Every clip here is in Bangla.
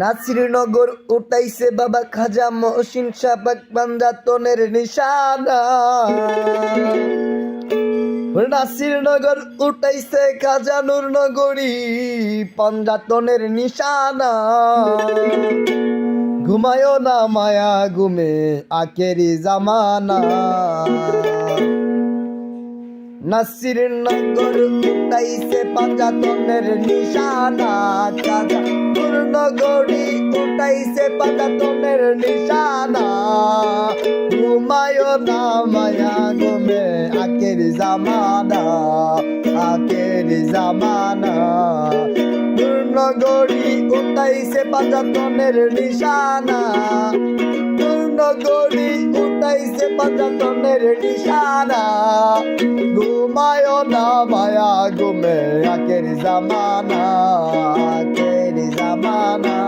নাসিরনগর উঠাইছে বাবা খাজা মহসিন সাবাক পাঞ্জাতনের নিশানা। নাসিরনগর উঠাইছে খাজা নগরী পাঞ্জাতনের নিশানা। ঘুমায় না মায়া, ঘুমে আকেরি জামানা। নাসির নগর উঠাইছে পাঞ্জাতনের নিশানা কাজা নগরী উঠাইছে পাঞ্জাতনের নিশানা। ঘুমায় না মায়া ঘুমে আকের জামানা আকের জামানা। নগরী উঠাইছে পাঞ্জাতনের নিশানা। নগরী উঠাইছে পাঞ্জাতনের নিশানা। ঘুমায় না মায়া ঘুমে আকের জামানা আকের জামানা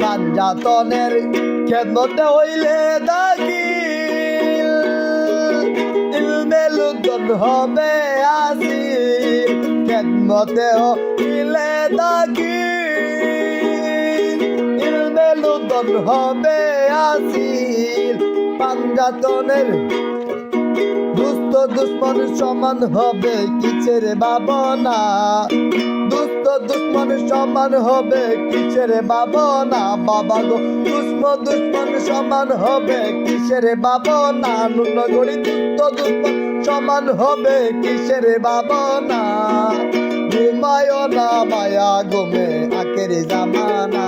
পাঞ্জাতনের খেদমতে হইলে দাগিল ইলমে লুদন হবে আসিল খেদমতে হইলে দাগিল ইলমে লুদন হবে আসিল পাঞ্জাতনের দুস্থ দুশ্মন সমান হবে কিছের ভাবনা? দুস্থ দুশ্মন সমান হবে কিসের ভাবনা? বাবা গো, দুশ্ম দুশ্মন সমান হবে কিসের ভাবনা? নুনগরি দুস্থ দুশ্মন সমান হবে কিসের ভাবনা? ঘুমায় না মায়া ঘুমে আকের জামানা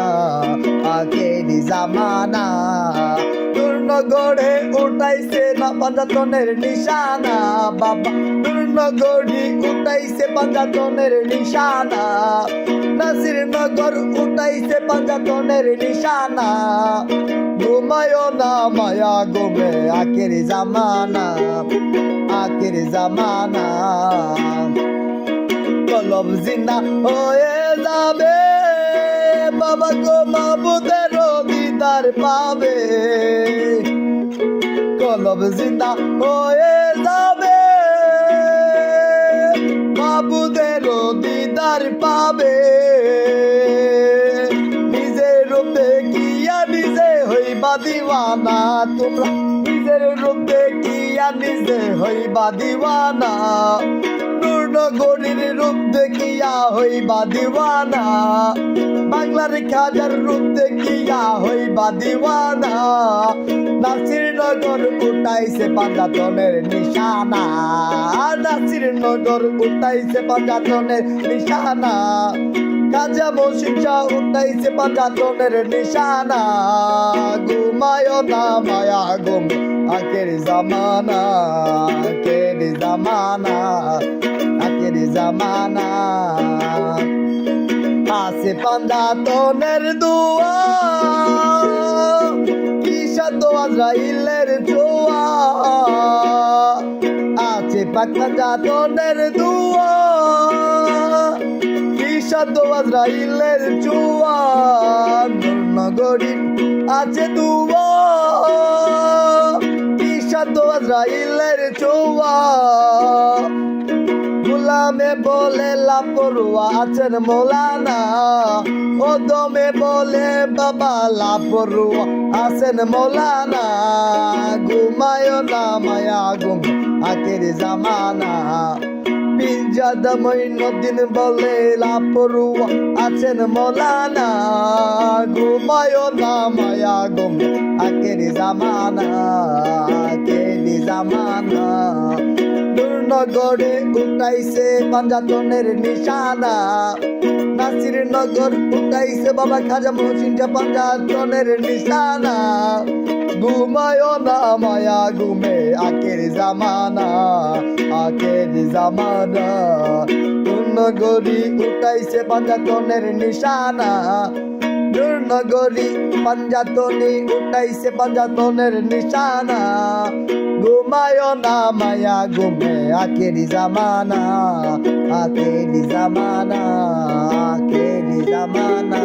আকের জামানা। নগরে উঠাইছে না পাঞ্জাতনের নিশানা বাবা। নগরী উঠাইছে পাঞ্জাতনের নিশানা। নাসির নগর উঠাইছে পাঞ্জাতনের নিশানা। ঘুমায় না মায়া ঘুমে আকের জামানা আকের জামানা। কলম জিনা হয়ে যাবে, বাবা গো মাবুদের দিদার পাবে। কলম জিন্দা হয়ে যাবে। বাবুদের দিদার পাবে। নিজের রূপ দেখিয়া নিজে হইবা দিওয়ানা তোমরা। নিজের রূপ দেখিয়া নিজে হইবা দিওয়ানা। নগরীর রূপ দেখিয়া হইবা দিওয়ানা। বাংলার খাজার রূপ দেখিয়া হইবা দিওয়ানা। নাসির নগর উঠাইছে পাঞ্জাতনের নিশানা। নাসির নগর উঠাইছে পাঞ্জাতনের নিশানা। কাজা মসিষা উঠাইছে পাঞ্জাতনের নিশানা। ঘুমায় না মায়া ঘুম আকের জামানা আকের জামানা আকের জামানা। আছে পাঞ্জাতনের দুয়া। আজরাইলের জোয়া। আছে পাঞ্জাতনের দুয়া। কিসা তো আজরাইলের জোয়া। নগরী আছে দুয়া। তো আজরাইলের জোয়া। গুলামে বলে লাপরুয়া আছেন মোলানা। ও দমে বলে, বাবা, লাপরুয়া আছেন মোলানা। ঘুমায় না মায়া ঘুম আকের জামানা। পিঞ্জাদ মঈনুদ্দিন বলে, লাপরুয়া আছেন মোলানা। ঘুমায় না মায়া ঘুম আকের জামানা আকের জামানা। নগরে উঠাইছে পাঞ্জাতনের নিশানা। নাসির নগর উঠাইছে বাবা খাজা মহসিন পাঞ্জাতনের নিশানা। ঘুমায় না মায়া, ঘুমে আকের জামানা আকের জামানা। নগরী উঠাইছে পাঞ্জাতনের নিশানা। নগরী পাঞ্জাতনি উঠাইছে পাঞ্জাতনের নিশানা। ঘুমায় না মায়া, ঘুমে আখেরি জামানা আখেরি জামানা আখেরি জামানা।